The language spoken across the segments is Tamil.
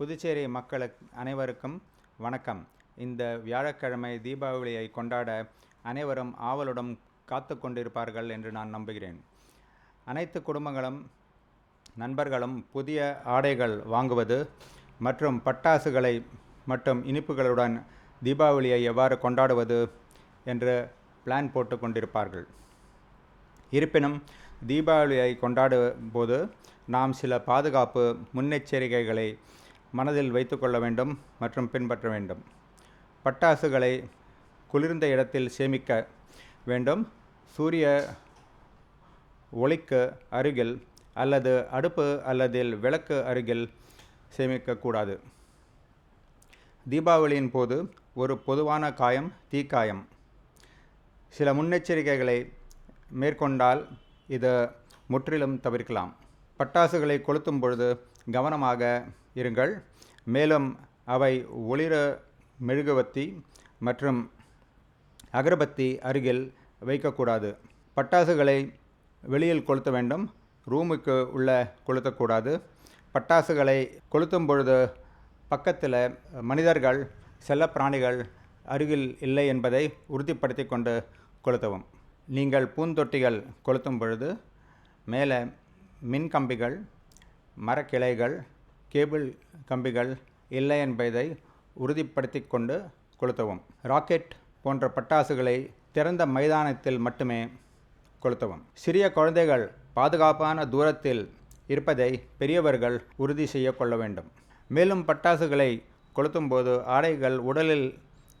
புதுச்சேரி மக்களுக்கு அனைவருக்கும் வணக்கம். இந்த வியாழக்கிழமை தீபாவளியை கொண்டாட அனைவரும் ஆவலுடன் காத்து கொண்டிருப்பார்கள் என்று நான் நம்புகிறேன். அனைத்து குடும்பங்களும் நண்பர்களும் புதிய ஆடைகள் வாங்குவது மற்றும் பட்டாசுகளை மற்றும் இனிப்புகளுடன் தீபாவளியை எவ்வாறு கொண்டாடுவது என்று பிளான் போட்டு கொண்டிருப்பார்கள். இருப்பினும் தீபாவளியை கொண்டாடும் போது நாம் சில பாதுகாப்பு முன்னெச்சரிக்கைகளை மனதில் வைத்துக்கொள்ள வேண்டும் மற்றும் பின்பற்ற வேண்டும். பட்டாசுகளை குளிர்ந்த இடத்தில் சேமிக்க வேண்டும். சூரிய ஒளிக்கு அருகில் அல்லது அடுப்பு அல்லது விளக்கு அருகில் சேமிக்கக்கூடாது தீபாவளியின் போது ஒரு பொதுவான காயம் தீக்காயம். சில முன்னெச்சரிக்கைகளை மேற்கொண்டால் இது முற்றிலும் தவிர்க்கலாம். பட்டாசுகளை கொளுத்தும் பொழுது கவனமாக இருங்கள். மேலும் அவை ஒளிர மெழுகுவத்தி மற்றும் அகரபத்தி அருகில் வைக்கக்கூடாது. பட்டாசுகளை வெளியில் கொளுத்த வேண்டும். ரூமுக்கு உள்ள கொளுத்தக்கூடாது. பட்டாசுகளை கொளுத்தும் பொழுது பக்கத்தில் மனிதர்கள் செல்லப்பிராணிகள் அருகில் இல்லை என்பதை உறுதிப்படுத்தி கொண்டு கொளுத்தவும். நீங்கள் பூந்தொட்டிகள் கொளுத்தும் பொழுது மேலே மின் கம்பிகள் மரக்கிளைகள் கேபிள் கம்பிகள் இல்லை என்பதை உறுதிப்படுத்தி கொண்டு கொளுத்தவும். ராக்கெட் போன்ற பட்டாசுகளை திறந்த மைதானத்தில் மட்டுமே கொளுத்தவும். சிறிய குழந்தைகள் பாதுகாப்பான தூரத்தில் இருப்பதை பெரியவர்கள் உறுதி செய்ய கொள்ள வேண்டும். மேலும் பட்டாசுகளை கொளுத்தும்போது ஆடைகள் உடலில்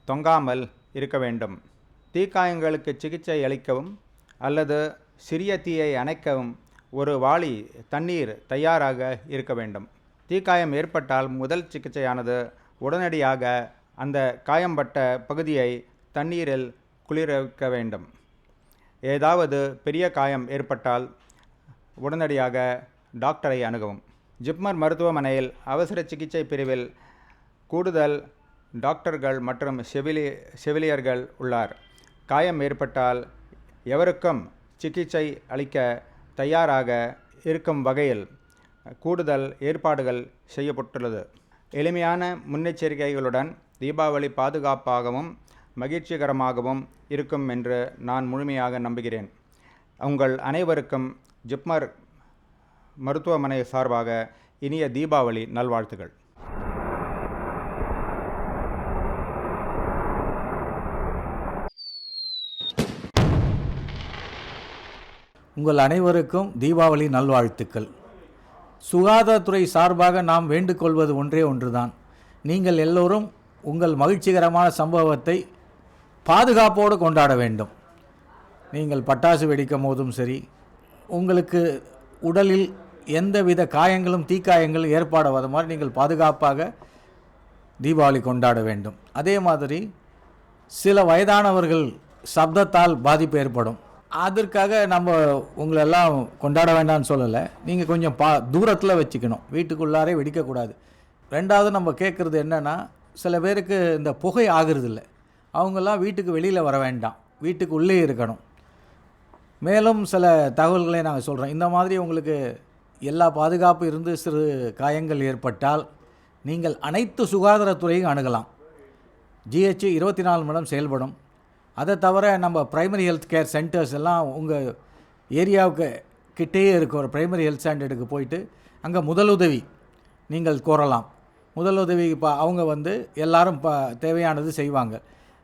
தொங்காமல் இருக்க வேண்டும். தீக்காயங்களுக்கு சிகிச்சை அளிக்கவும் அல்லது சிறிய தீயை அணைக்கவும் ஒரு வாளி தண்ணீர் தயாராக இருக்க வேண்டும். தீக்காயம் ஏற்பட்டால் முதல் சிகிச்சையானது உடனடியாக அந்த காயம்பட்ட பகுதியை தண்ணீரில் குளிர்விக்க வேண்டும். ஏதாவது பெரிய காயம் ஏற்பட்டால் உடனடியாக டாக்டரை அணுகவும். ஜிப்மர் மருத்துவமனையில் அவசர சிகிச்சை பிரிவில் கூடுதல் டாக்டர்கள் மற்றும் செவிலி செவிலியர்கள் உள்ளார். காயம் ஏற்பட்டால் எவருக்கும் சிகிச்சை அளிக்க தயாராக இருக்கும் வகையில் கூடுதல் ஏற்பாடுகள் செய்யப்பட்டுள்ளது. எளிமையான முன்னெச்சரிக்கைகளுடன் தீபாவளி பாதுகாப்பாகவும் மகிழ்ச்சிகரமாகவும் இருக்கும் என்று நான் முழுமையாக நம்புகிறேன். உங்கள் அனைவருக்கும் ஜிப்மர் மருத்துவமனை சார்பாக இனிய தீபாவளி நல்வாழ்த்துகள். உங்கள் அனைவருக்கும் தீபாவளி நல்வாழ்த்துக்கள். சுகாதாரத்துறை சார்பாக நாம் வேண்டுகொள்வது ஒன்றே ஒன்றுதான். நீங்கள் எல்லோரும் உங்கள் மகிழ்ச்சிகரமான சம்பவத்தை பாதுகாப்போடு கொண்டாட வேண்டும். நீங்கள் பட்டாசு வெடிக்கும் போதும் சரி உங்களுக்கு உடலில் எந்தவித காயங்களும் தீக்காயங்களும் ஏற்படாத மாதிரி நீங்கள் பாதுகாப்பாக தீபாவளி கொண்டாட வேண்டும். அதே மாதிரி சில வயதானவர்கள் சப்தத்தால் பாதிப்பு ஏற்படும். அதற்காக நம்ம உங்களெல்லாம் கொண்டாட வேண்டாம்னு சொல்லலை. நீங்கள் கொஞ்சம் பா தூரத்தில் வச்சுக்கணும். வீட்டுக்குள்ளாரே வெடிக்கக்கூடாது. ரெண்டாவது நம்ம கேட்குறது என்னென்னா சில பேருக்கு இந்த புகை ஆகிறதில்ல. அவங்கெல்லாம் வீட்டுக்கு வெளியில் வர வேண்டாம். வீட்டுக்கு உள்ளே இருக்கணும். மேலும் சில தகவல்களை நாங்கள் சொல்கிறோம் இந்த மாதிரி உங்களுக்கு எல்லா பாதுகாப்பு இருந்து சிறு காயங்கள் ஏற்பட்டால் நீங்கள் அனைத்து சுகாதாரத்துறையும் அணுகலாம். ஜிஹெச் இருபத்தி நாலு மணி நேரம் செயல்படும். அதை தவிர நம்ம ப்ரைமரி ஹெல்த் கேர் சென்டர்ஸ் எல்லாம் உங்கள் ஏரியாவுக்கு கிட்டேயே இருக்கிற ஒரு ஹெல்த் ஸ்டாண்டர்டுக்கு போயிட்டு அங்கே முதலுதவி நீங்கள் கோரலாம். முதலுதவி இப்போ அவங்க வந்து எல்லாரும் ப தேவையானது செய்வாங்க.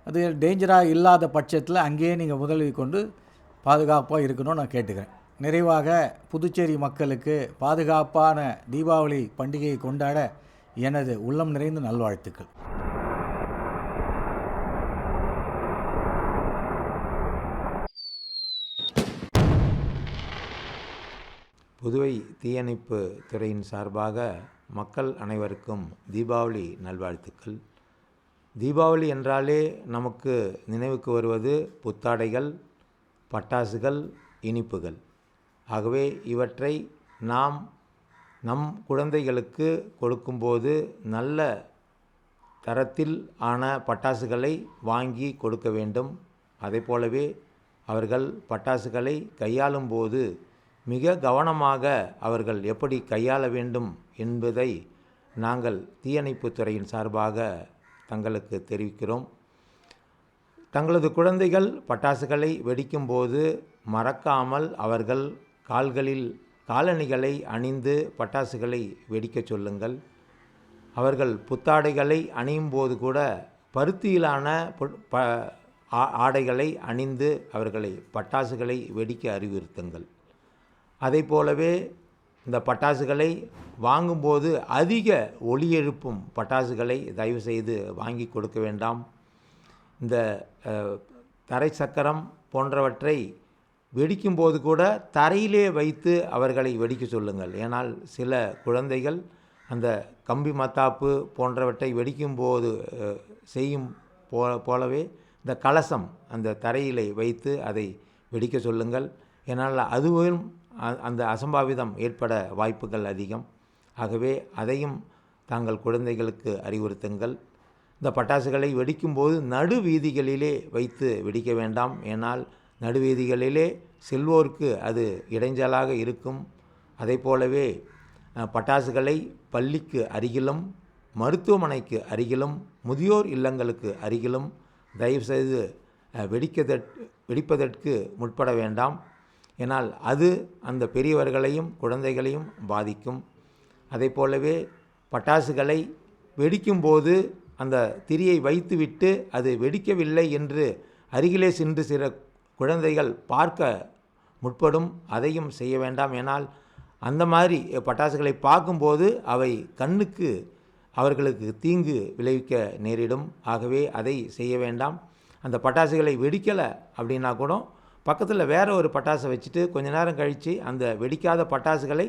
அது டேஞ்சராக இல்லாத பட்சத்தில் அங்கேயே நீங்கள் முதலுதவி கொண்டு பாதுகாப்பாக இருக்கணும்னு நான் கேட்டுக்கிறேன். நிறைவாக புதுச்சேரி மக்களுக்கு பாதுகாப்பான தீபாவளி பண்டிகையை கொண்டாட எனது உள்ளம் நிறைந்த நல்வாழ்த்துக்கள். புதுவை தீயணைப்பு துறையின் சார்பாக மக்கள் அனைவருக்கும் தீபாவளி நல்வாழ்த்துக்கள். தீபாவளி என்றாலே நமக்கு நினைவுக்கு வருவது புத்தாடைகள் பட்டாசுகள் இனிப்புகள். ஆகவே இவற்றை நாம் நம் குழந்தைகளுக்கு கொடுக்கும்போது நல்ல தரத்தில் ஆன பட்டாசுகளை வாங்கி கொடுக்க வேண்டும். அதை போலவே அவர்கள் பட்டாசுகளை கையாளும் போது மிக கவனமாக அவர்கள் எப்படி கையாள வேண்டும் என்பதை நாங்கள் தீயணைப்புத் துறையின் சார்பாக தங்களுக்கு தெரிவிக்கிறோம். தங்களது குழந்தைகள் பட்டாசுகளை வெடிக்கும்போது மறக்காமல் அவர்கள் கால்களில் காலணிகளை அணிந்து பட்டாசுகளை வெடிக்கச் சொல்லுங்கள். அவர்கள் புத்தாடைகளை அணியும் போது கூட பருத்தியிலான ப ஆ- ஆடைகளை அணிந்து அவர்களை பட்டாசுகளை வெடிக்க அறிவுறுத்துங்கள். அதை போலவே இந்த பட்டாசுகளை வாங்கும்போது அதிக ஒளி எழுப்பும் பட்டாசுகளை தயவு செய்து வாங்கி கொடுக்க வேண்டாம். இந்த தரை சக்கரம் போன்றவற்றை வெடிக்கும்போது கூட தரையிலே வைத்து அவர்களை வெடிக்க சொல்லுங்கள். ஏனால் சில குழந்தைகள் அந்த கம்பி மத்தாப்பு போன்றவற்றை வெடிக்கும்போது செய்யும் போ போலவே இந்த கலசம் அந்த தரையிலே வைத்து அதை வெடிக்க சொல்லுங்கள். ஏனால் அதுவும் அந்த அசம்பாவிதம் ஏற்பட வாய்ப்புகள் அதிகம். ஆகவே அதையும் தாங்கள் குழந்தைகளுக்கு அறிவுறுத்துங்கள். இந்த பட்டாசுகளை வெடிக்கும்போது நடு வீதிகளிலே வைத்து வெடிக்க வேண்டாம். ஏனால் நடுவீதிகளிலே செல்வோருக்கு அது இடைஞ்சலாக இருக்கும். அதை போலவே பட்டாசுகளை பள்ளிக்கு அருகிலும் மருத்துவமனைக்கு அருகிலும் முதியோர் இல்லங்களுக்கு அருகிலும் தயவுசெய்து அஹ், வெடிக்கதற் வெடிப்பதற்கு முற்பட வேண்டாம். ஏனால் அது அந்த பெரியவர்களையும் குழந்தைகளையும் பாதிக்கும். அதை போலவே பட்டாசுகளை வெடிக்கும்போது அந்த திரியை வைத்துவிட்டு அது வெடிக்கவில்லை என்று அருகிலே சென்று சில குழந்தைகள் பார்க்க முற்படும். அதையும் செய்ய வேண்டாம். ஏனால் அந்த மாதிரி பட்டாசுகளை பார்க்கும்போது அவை கண்ணுக்கு அவர்களுக்கு தீங்கு விளைவிக்க நேரிடும். ஆகவே அதை செய்ய வேண்டாம். அந்த பட்டாசுகளை வெடிக்கலை அப்படின்னா கூட பக்கத்தில் வேற ஒரு பட்டாசை வச்சுட்டு கொஞ்ச நேரம் கழித்து அந்த வெடிக்காத பட்டாசுகளை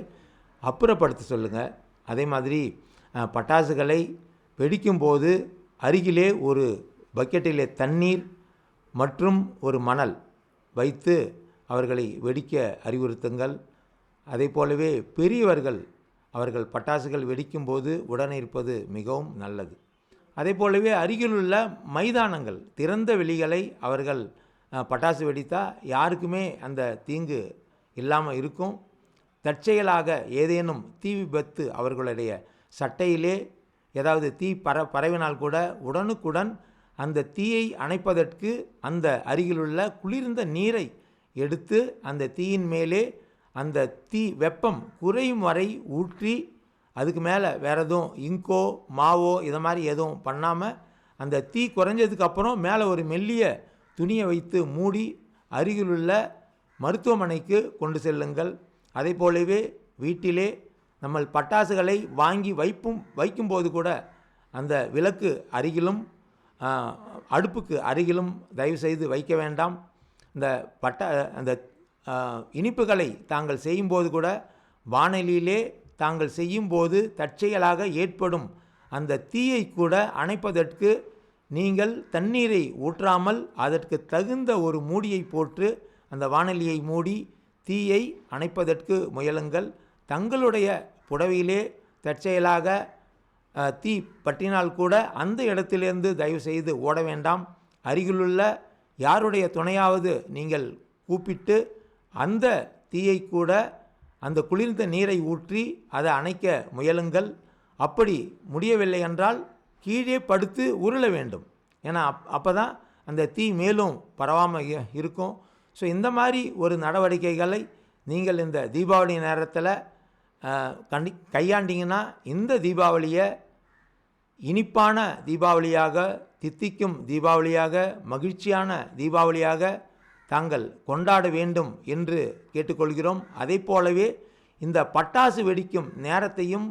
அப்புறப்படுத்த சொல்லுங்கள் அதே மாதிரி பட்டாசுகளை வெடிக்கும்போது அருகிலே ஒரு பக்கெட்டிலே தண்ணீர் மற்றும் ஒரு மணல் வைத்து அவர்களை வெடிக்க அறிவுறுத்துங்கள். அதே போலவே பெரியவர்கள் அவர்கள் பட்டாசுகள் வெடிக்கும்போது உடனே இருப்பது மிகவும் நல்லது. அதே போலவே அருகிலுள்ள மைதானங்கள் திறந்த வெளிகளை அவர்கள் பட்டாசு வெடித்தா யாருக்குமே அந்த தீங்கு இல்லாமல் இருக்கும். தற்செயலாக ஏதேனும் தீ விபத்து அவர்களுடைய சட்டையிலே ஏதாவது தீ பர பரவினால் கூட உடனுக்குடன் அந்த தீயை அணைப்பதற்கு அந்த அருகிலுள்ள குளிர்ந்த நீரை எடுத்து அந்த தீயின் மேலே அந்த தீ வெப்பம் குறையும் வரை ஊற்றி அதுக்கு மேலே வேறு எதுவும் இங்கோ மாவோ இதை மாதிரி எதுவும் பண்ணாமல் அந்த தீ குறைஞ்சதுக்கப்புறம் மேலே ஒரு மெல்லிய துணியை வைத்து மூடி அருகிலுள்ள மருத்துவமனைக்கு கொண்டு செல்லுங்கள். அதே போலவே வீட்டிலே நம்ம பட்டாசுகளை வாங்கி வைப்பும் வைக்கும்போது கூட அந்த விளக்கு அருகிலும் அடுப்புக்கு அருகிலும் தயவு செய்து வைக்க வேண்டாம். இந்த பட்ட அந்த இனிப்புகளை தாங்கள் செய்யும்போது கூட வானொலியிலே தாங்கள் செய்யும்போது தற்செயலாக ஏற்படும் அந்த தீயை கூட அணைப்பதற்கு நீங்கள் தண்ணீரை ஊற்றாமல் அதற்கு தகுந்த ஒரு மூடியை போட்டு அந்த வானொலியை மூடி தீயை அணைப்பதற்கு முயலுங்கள். தங்களுடைய புடவையிலே தற்செயலாக தீ பற்றினால் கூட அந்த இடத்திலிருந்து தயவு செய்து ஓட வேண்டாம். அருகிலுள்ள யாருடைய துணையாவது நீங்கள் கூப்பிட்டு அந்த தீயை கூட அந்த குளிர்ந்த நீரை ஊற்றி அதை அணைக்க முயலுங்கள். அப்படி முடியவில்லை என்றால் கீழே படுத்து உருள வேண்டும். ஏன்னா அப் அப்போ தான் அந்த தீ மேலும் பரவாமல் இருக்கும். ஸோ இந்த மாதிரி ஒரு நடவடிக்கைகளை நீங்கள் இந்த தீபாவளி நேரத்தில் கண்டி கையாண்டிங்கன்னா இந்த தீபாவளியை இனிப்பான தீபாவளியாக தித்திக்கும் தீபாவளியாக மகிழ்ச்சியான தீபாவளியாக தாங்கள் கொண்டாட வேண்டும் என்று கேட்டுக்கொள்கிறோம். அதே போலவே இந்த பட்டாசு வெடிக்கும் நேரத்தையும்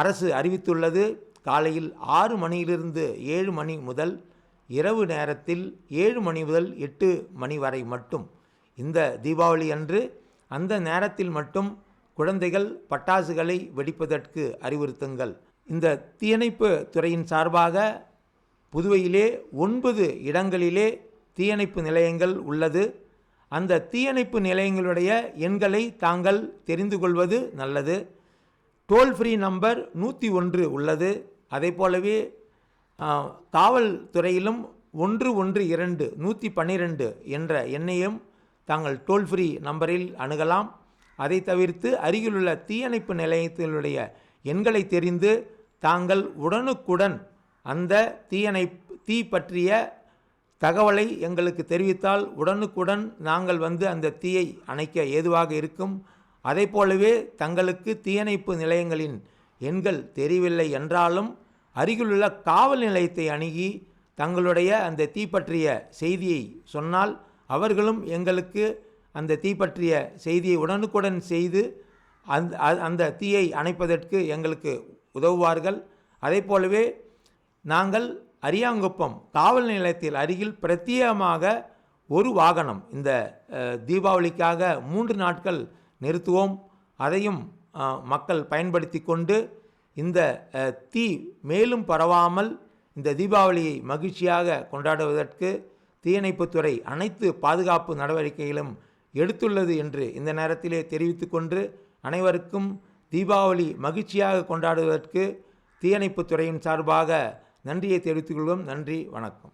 அரசு அறிவித்துள்ளது. காலையில் ஆறு மணியிலிருந்து ஏழு மணி முதல் இரவு நேரத்தில் ஏழு மணி முதல் எட்டு மணி வரை மட்டும். இந்த தீபாவளி அன்று அந்த நேரத்தில் மட்டும் குழந்தைகள் பட்டாசுகளை வெடிப்பதற்கு அறிவுறுத்துங்கள். இந்த தீயணைப்பு துறையின் சார்பாக புதுவையிலே ஒன்பது இடங்களிலே தீயணைப்பு நிலையங்கள் உள்ளது. அந்த தீயணைப்பு நிலையங்களுடைய எண்களை தாங்கள் தெரிந்து கொள்வது நல்லது. டோல் ஃப்ரீ நம்பர் நூற்றி ஒன்று உள்ளது. அதே போலவே காவல்துறையிலும் ஒன்று ஒன்று இரண்டு நூற்றி பன்னிரெண்டு என்ற எண்ணையும் தாங்கள் டோல் ஃப்ரீ நம்பரில் அணுகலாம். அதை தவிர்த்து அருகிலுள்ள தீயணைப்பு நிலையத்தினுடைய எண்களை தெரிந்து தாங்கள் உடனுக்குடன் அந்த தீயணை தீ பற்றிய தகவலை எங்களுக்கு தெரிவித்தால் உடனுக்குடன் நாங்கள் வந்து அந்த தீயை அணைக்க ஏதுவாக இருக்கும். அதே போலவே தங்களுக்கு தீயணைப்பு நிலையங்களின் எண்கள் தெரியவில்லை என்றாலும் அருகிலுள்ள காவல் நிலையத்தை அணுகி தங்களுடைய அந்த தீ பற்றிய செய்தியை சொன்னால் அவர்களும் எங்களுக்கு அந்த தீ பற்றிய செய்தியை உடனுக்குடன் செய்து அந்த அந்த தீயை அணைப்பதற்கு எங்களுக்கு உதவுவார்கள். அதே போலவே நாங்கள் அரியாங்குப்பம் காவல் நிலையத்தில் அருகில் பிரத்யேகமாக ஒரு வாகனம் இந்த தீபாவளிக்காக மூன்று நாட்கள் நிறுத்துவோம். அதையும் மக்கள் பயன்படுத்தி கொண்டு இந்த தீ மேலும் பரவாமல் இந்த தீபாவளியை மகிழ்ச்சியாக கொண்டாடுவதற்கு தீயணைப்புத்துறை அனைத்து பாதுகாப்பு நடவடிக்கைகளும் எடுத்துள்ளது என்று இந்த நேரத்திலே தெரிவித்துக்கொண்டு அனைவருக்கும் தீபாவளி மகிழ்ச்சியாக கொண்டாடுவதற்கு தீயணைப்புத்துறையின் சார்பாக நன்றியை தெரிவித்துக் கொள்வோம். நன்றி வணக்கம்.